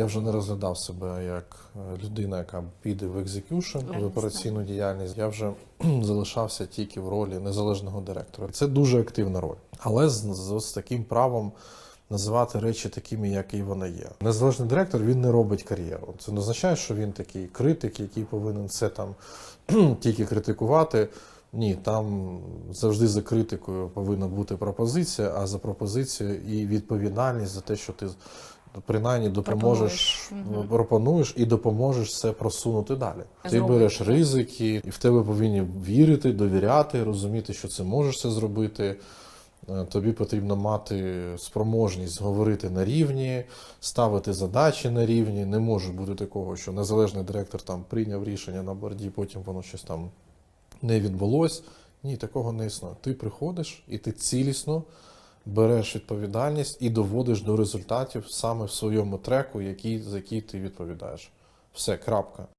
Я вже не розглядав себе як е, людина, яка піде в екзекюшн, в операційну діяльність. Я вже залишався тільки в ролі незалежного директора. Це дуже активна роль, але з, з, з таким правом. Називати речі такими, як і вони є. Незалежний директор він не робить кар'єру. Це не означає, що він такий критик, який повинен це там тільки критикувати. Ні, там завжди за критикою повинна бути пропозиція, а за пропозицією і відповідальність за те, що ти принаймні допоможеш, Пропонуєш. Пропонуєш і допоможеш це просунути далі. Ти береш ризики, і в тебе повинні вірити, довіряти, розуміти, що це можеш це зробити. Е, Тобі потрібно мати спроможність говорити на рівні, ставити задачі на рівні. Не може бути такого, що незалежний директор там прийняв рішення на борді, потім воно щось там не відбулось. Ні, такого не існує. Ти приходиш і ти цілісно береш відповідальність і доводиш до результатів саме в своєму треку, який, за який ти відповідаєш. Все, крапка.